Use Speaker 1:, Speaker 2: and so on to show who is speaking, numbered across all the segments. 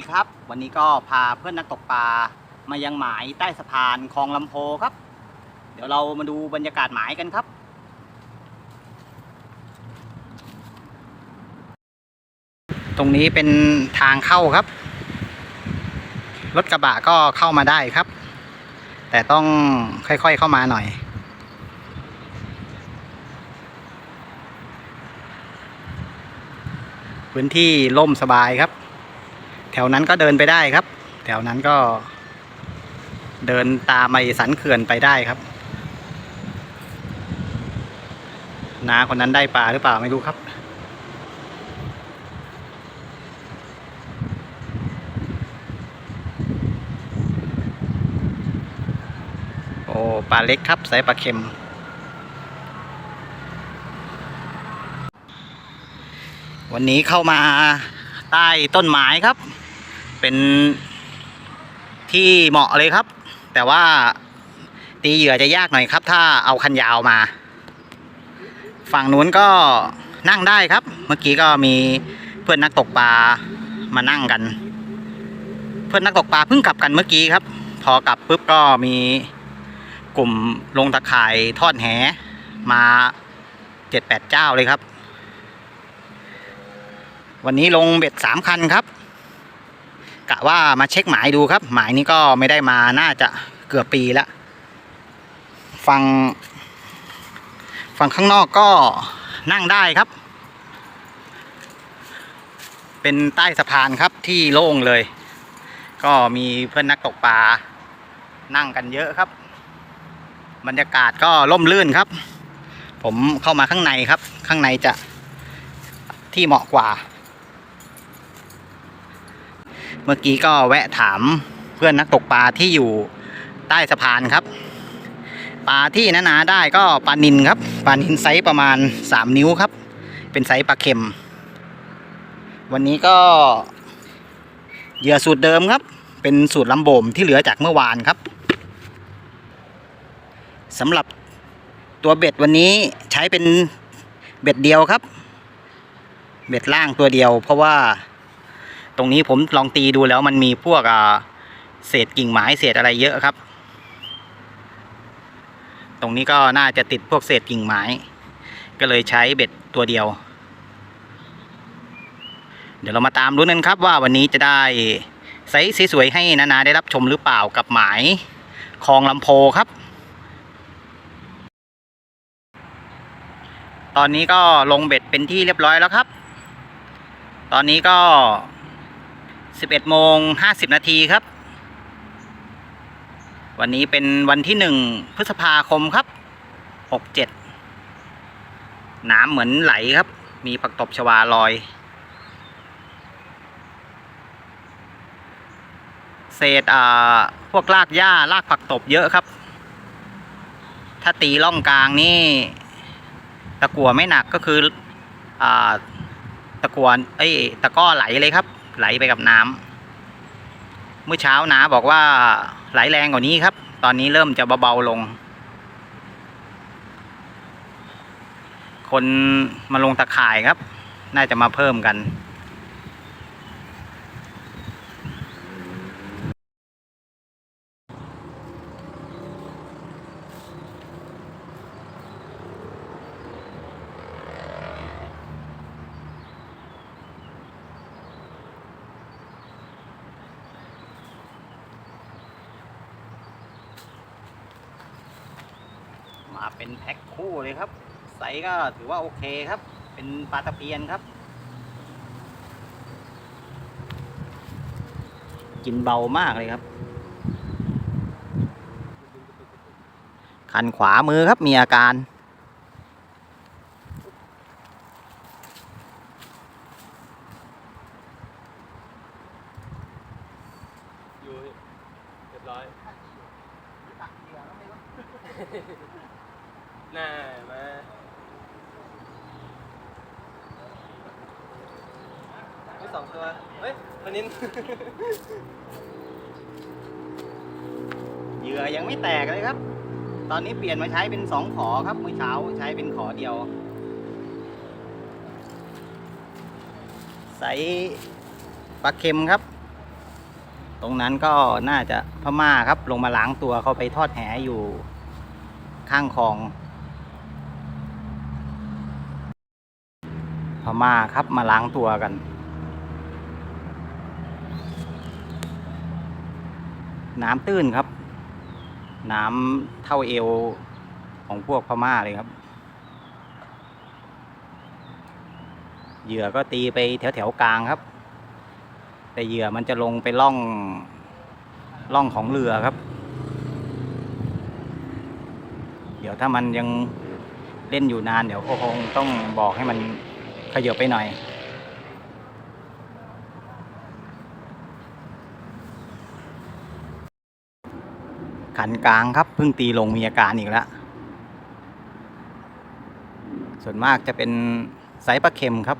Speaker 1: ดีครับ วันนี้ก็พาเพื่อนนักตกปลามายังหมายใต้สะพานคลองลำโพครับ เดี๋ยวเรามาดูบรรยากาศหมายกันครับ ตรงนี้เป็นทางเข้าครับ รถกระบะก็เข้ามาได้ครับ แต่ต้องค่อยๆเข้ามาหน่อยพื้นที่ล่มสบายครับ วนั้นก็เดินไปได้ครับ แถวนั้นก็ เดินตามไอสันเขื่อนไปได้ครับนาคนนั้นได้ปลาหรือเปล่าไม่รู้ครับ โอ้ปลาเล็กครับใส่ปลาเค็ม วันนี้เข้ามาใต้ต้นไม้ครับ เป็นที่เหมาะเลยครับ แต่ว่าตีเหยื่อจะยากหน่อยครับ ถ้าเอาคันยาวมา ฝั่งนู้นก็นั่งได้ครับ เมื่อกี้ก็มีเพื่อนนักตกปลามานั่งกัน เพื่อนนักตกปลาเพิ่งกลับกันเมื่อกี้ครับ พอกลับปุ๊บก็มีกลุ่มลงตะข่ายทอดแหมาเจ็ดแปดเจ้าเลยครับ วันนี้ลงเบ็ดสามคันครับ กะว่ามาเช็คหมายดูครับ หมายนี้ก็ไม่ได้มาน่าจะเกือบปีแล้วฟังฝั่งข้างนอกก็นั่งได้ครับ เป็นใต้สะพานครับที่โล่งเลย ก็มีเพื่อนนักตกปลานั่งกันเยอะครับ บรรยากาศก็ร่มรื่นครับ ผมเข้ามาข้างในครับ ข้างในจะที่เหมาะกว่า เมื่อกี้ก็แวะถามเพื่อนนักตกปลาที่อยู่ใต้สะพานครับ ปลาที่นานาได้ก็ปลานินครับปลานินไซส์ประมาณ 3 นิ้วครับ เป็นไซส์ปลาเค็ม วันนี้ก็เหยื่อสูตรเดิมครับ เป็นสูตรลำบ่มที่เหลือจากเมื่อวานครับสำหรับตัวเบ็ดวันนี้ใช้เป็นเบ็ดเดียวครับ เบ็ดล่างตัวเดียว เพราะว่า ตรงนี้ผมลองตีดูแล้วมันมีพวกเศษกิ่งไม้เศษอะไรเยอะครับ ตรงนี้ก็น่าจะติดพวกเศษกิ่งไม้ ก็เลยใช้เบ็ดตัวเดียว เดี๋ยวเรามาตามรุ้นกันครับว่าวันนี้จะได้ไซส์สวยๆให้นานาได้รับชมหรือเปล่ากับหมายคลองลำโพครับ ตอนนี้ก็ลงเบ็ดเป็นที่เรียบร้อยแล้วครับ ตอนนี้ก็ 11โมง50 นาทีครับ วันนี้เป็นวันที่ 1 พฤษภาคมครับ 67 น้ำเหมือนไหลครับ มีผักตบชวาลอย เศษอ่าพวกรากหญ้ารากผักตบเยอะครับ ถ้าตีล่องกลางนี่ตะกัวไม่หนักก็คืออ่าตะกัวนเอ้ตะก้อไหลเลยครับ ไหลไปกับน้ำเมื่อเช้านาบอกว่าไหลแรงกว่านี้ครับ ตอนนี้เริ่มจะเบาๆลง คนมาลงตะข่ายครับ น่าจะมาเพิ่มกัน มาเป็นแพ็คคู่เลยครับไซส์ก็ถือว่าโอเคครับ เป็นปลาตะเพียนครับ กินเบามากเลยครับ คันขวามือครับมีอาการ
Speaker 2: อยู่เรียบร้อย น่ามาไม่สองตัว เฮ้ยวันนี้
Speaker 1: เหยื่อยังไม่แตกเลยครับ ตอนนี้เปลี่ยนมาใช้เป็นสองขอครับเมื่อเช้าใช้เป็นขอเดียว ใส่ปลาเค็มครับ ตรงนั้นก็น่าจะพม่าครับ ลงมาล้างตัวเขาไปทอดแหอยู่ข้างคลอง ม่าครับมาล้างตัวกัน น้ำตื้นครับ น้ำเท่าเอวของพวกพม่าเลยครับ เหยื่อก็ตีไปแถวแถวๆกลางครับ แต่เหยื่อมันจะลงไปล่องล่องของเรือครับ เดี๋ยวถ้ามันยังเล่นอยู่นานเดี๋ยวก็คงต้องบอกให้มัน ขยับไปหน่อย ขันกลางครับเพิ่งตีลงมีอาการอีกแล้ว ส่วนมากจะเป็นไซส์ปลาเค็มครับ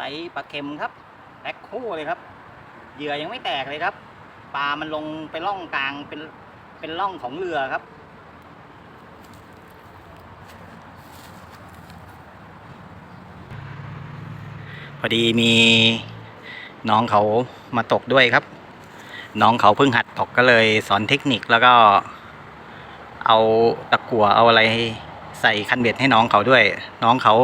Speaker 1: ไซส์ปลาเค็มครับแพ็คคู่เลยครับ เหยื่อยังไม่แตกเลยครับ ปลามันลงไปล่องกลางเป็นเป็นล่องของเรือครับ พอดีมีน้องเขามาตกด้วยครับ น้องเขาเพิ่งหัดตกก็เลยสอนเทคนิคแล้วก็ เอาตะกั่วเอาอะไรใส่คันเบ็ดให้น้องเขาด้วย น้องเขา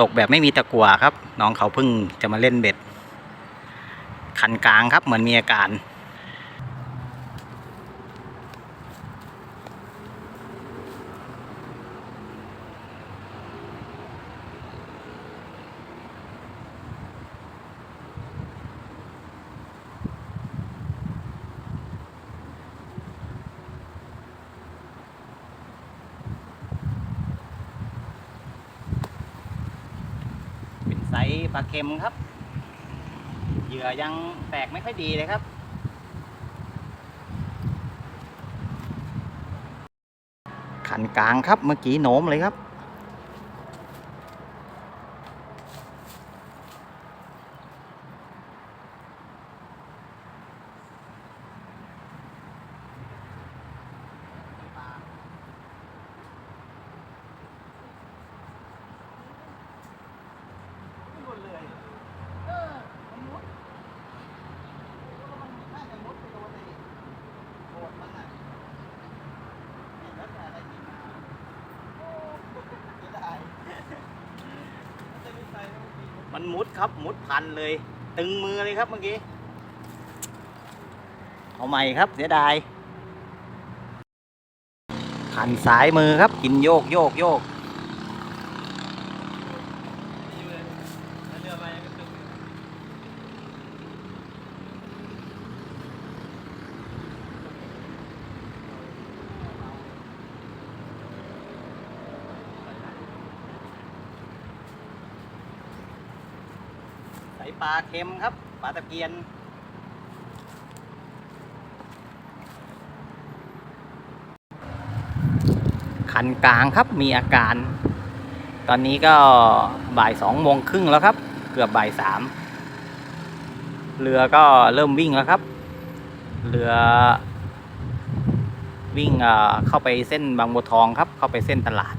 Speaker 1: ตกแบบไม่มีตะกัวครับ น้องเขาเพิ่งจะมาเล่นเบ็ด คันกลางครับเหมือนมีอาการ เปลาเค็มครับ เหยื่อยังแตกไม่ค่อยดีเลยครับ ขันกลางครับเมื่อกี้โน้มเลยครับ มันมุดครับมุดพันเลย ตึงมือเลยครับเมื่อกี้ เอาใหม่ครับเสียดาย พันสายมือครับกินโยกโยกโยก
Speaker 2: ดีเลยแล้วเรือมายังก็ตึง
Speaker 1: ใส่ปลาเค็มครับ ปลาตะเพียน คันกลางครับมีอาการ ตอนนี้ก็บ่ายสองโมงครึ่งแล้วครับ เกือบบ่ายสามเรือก็เริ่มวิ่งแล้วครับ เรือวิ่งเอ่อเข้าไปเส้นบางบัวทองครับ เข้าไปเส้นตลาด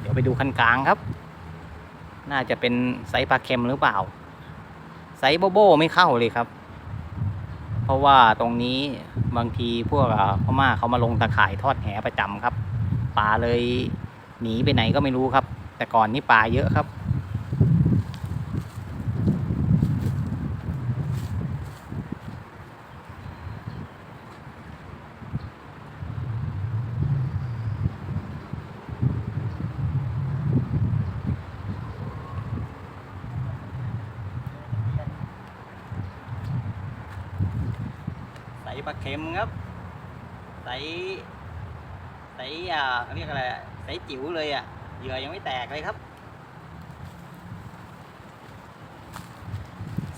Speaker 1: เดี๋ยวไปดูคันกลางครับ น่าจะเป็นไซส์ปลาเค็มหรือเปล่า ไซส์โบโบไม่เข้าเลยครับ เพราะว่าตรงนี้บางทีพวกอ่าพม่าเขามาลงตะข่ายทอดแหประจำครับ ปลาเลยหนีไปไหนก็ไม่รู้ครับ แต่ก่อนนี่ปลาเยอะครับ ปลาเค็มครับใส่ใส่อ่าเขาเรียกอะไรอะใส่จิ๋วเลยอะเหยื่อยังไม่แตกเลยครับ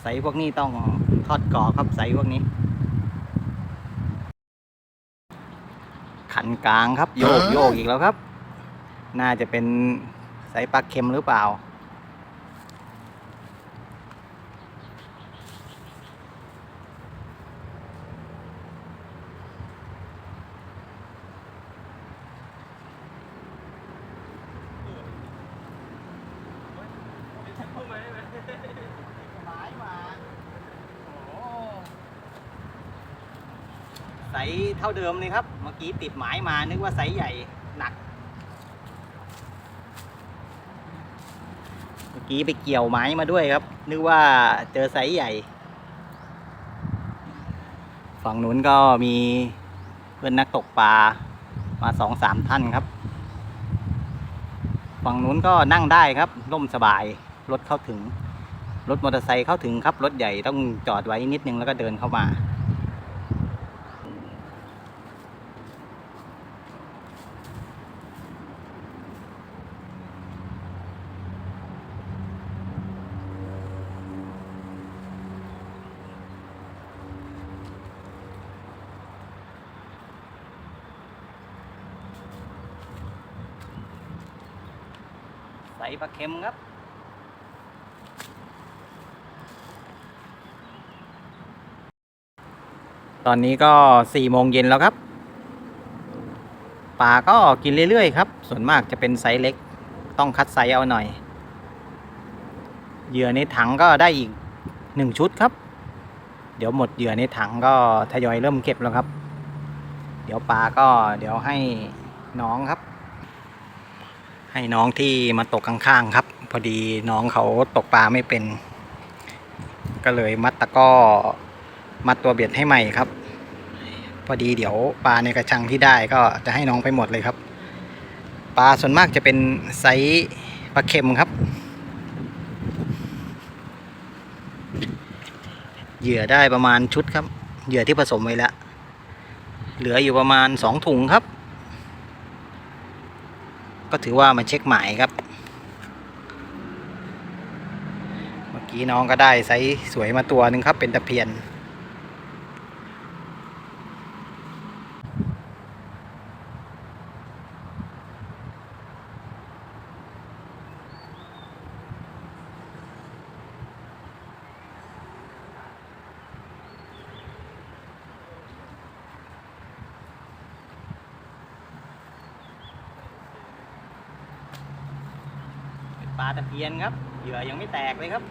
Speaker 1: ไซส์พวกนี้ต้องทอดกรอบครับไซส์พวกนี้ ขันกลางครับโยกโยกอีกแล้วครับ น่าจะเป็นไซส์ปลาเค็มหรือเปล่า
Speaker 2: เข้ามาได้ไหม
Speaker 1: หมายมาโอ้ไซส์ เท่าเดิมเลยครับ เมื่อกี้ติดหมายมานึกว่าไซส์ใหญ่หนัก เมื่อกี้ไปเกี่ยวไม้มาด้วยครับ นึกว่าเจอไซส์ใหญ่ ฝั่งนู้นก็มีเพื่อนนักตกปลามาสองสามท่านครับ ฝั่งนู้นก็นั่งได้ครับร่มสบาย รถเข้าถึง รถมอเตอร์ไซค์เข้าถึงครับ รถใหญ่ต้องจอดไว้นิดนึงแล้วก็เดินเข้ามา ใส่ปลาเค็มครับตอนนี้ก็สี่โมงเย็นแล้วครับปลาก็กินเรื่อยๆครับ ส่วนมากจะเป็นไซส์เล็ก ต้องคัดไซส์เอาหน่อย เหยื่อในถังก็ได้อีกหนึ่งชุดครับ เดี๋ยวหมดเหยื่อในถังก็ทยอยเริ่มเก็บแล้วครับ เดี๋ยวปลาก็เดี๋ยวให้น้องครับ ให้น้องที่มาตกข้างๆครับ พอดีน้องเขาตกปลาไม่เป็น ก็เลยมัดตะก้อมัดตัวเบ็ดให้ใหม่ครับ พอดีเดี๋ยวปลาในกระชังที่ได้ก็จะให้น้องไปหมดเลยครับ ปลาส่วนมากจะเป็นไซส์ปลาเค็มครับ เหยื่อได้ประมาณชุดครับ เหยื่อที่ผสมไว้แล้ว เหลืออยู่ประมาณสองถุงครับ ก็ถือว่ามาเช็คหมายครับ เมื่อกี้น้องก็ได้ไซส์สวยมาตัวหนึ่งครับเป็นตะเพียนาตะเพียนครับ เหยื่อยังไม่แตกเลยครับ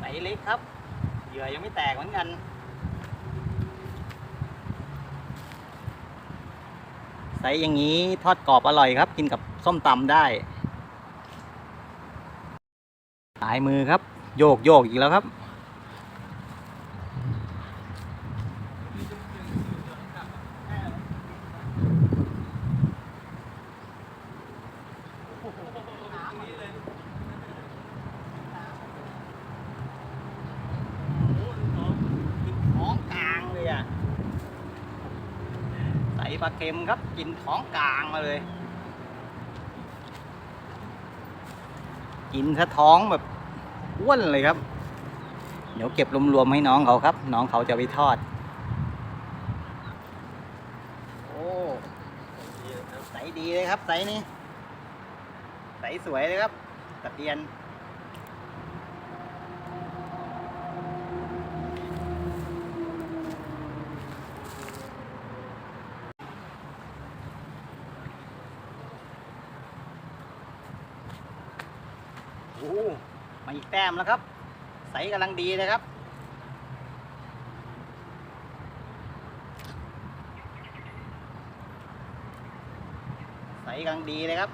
Speaker 1: ใสเล็กครับ เหยื่อยังไม่แตกเหมือนกัน ไซส์อย่างนี้ทอดกรอบอร่อยครับ กินกับ ส้มตำได้สายมือครับ โยกโยกอีกแล้วครับท้องกลางเลยอะใส่ปลาเค็มครับกินท้องกลางมาเลย กินซะท้องแบบอ้วนเลยครับ เดี๋ยวเก็บรวมๆให้น้องเขาครับ น้องเขาจะไปทอด โอ้ใสดีเลยครับใสนี้ใสสวยเลยครับตะเพียน้มาอีกแต้มแล้วครับ ใสกำลังดีเลยครับ ใสกำลังดีเลยครับ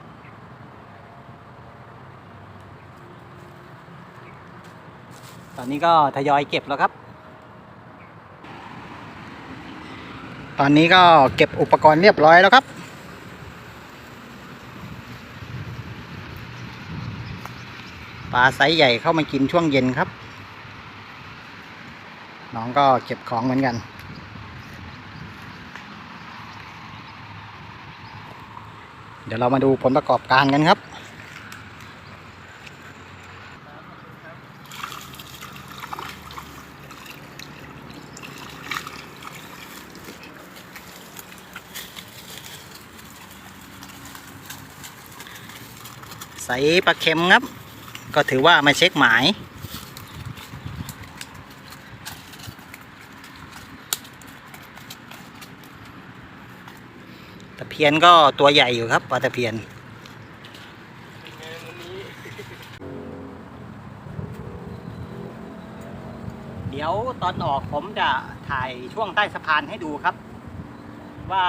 Speaker 1: ตอนนี้ก็ทยอยเก็บแล้วครับ ตอนนี้ก็เก็บอุปกรณ์เรียบร้อยแล้วครับ ปลาไซส์ใหญ่เข้ามากินช่วงเย็นครับ น้องก็เก็บของเหมือนกัน เดี๋ยวเรามาดูผลประกอบการกันครับ ใส่ปลาเค็มครับ ก็ถือว่ามาเช็คหมาย ตะเพียนก็ตัวใหญ่อยู่ครับปลาตะเพียน
Speaker 2: เป็นไงวันนี้
Speaker 1: เดี๋ยวตอนออกผมจะถ่ายช่วงใต้สะพานให้ดูครับ ว่า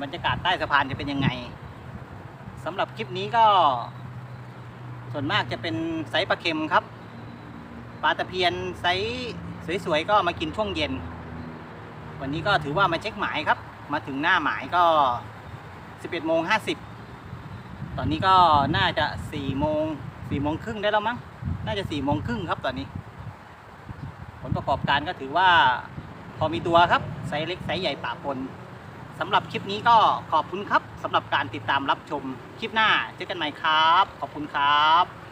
Speaker 1: บรรยากาศใต้สะพานจะเป็นยังไงสำหรับคลิปนี้ก็ ส่วนมากจะเป็นไซส์ปลาเค็มครับ ปลาตะเพียนไซส์สวยๆก็มากินช่วงเย็น วันนี้ก็ถือว่ามาเช็คหมายครับ มาถึงหน้าหมายก็ 11โมง50 ตอนนี้ก็น่าจะ4โมง4โมงครึ่งได้แล้วมั้ง น่าจะ4โมงครึ่งครับตอนนี้ ผลประกอบการก็ถือว่าพอมีตัวครับไซส์เล็กไซส์ใหญ่ป่าปนสำหรับคลิปนี้ก็ขอบคุณครับ สำหรับการติดตามรับชมคลิปหน้าเจอกันใหม่ครับ ขอบคุณครับ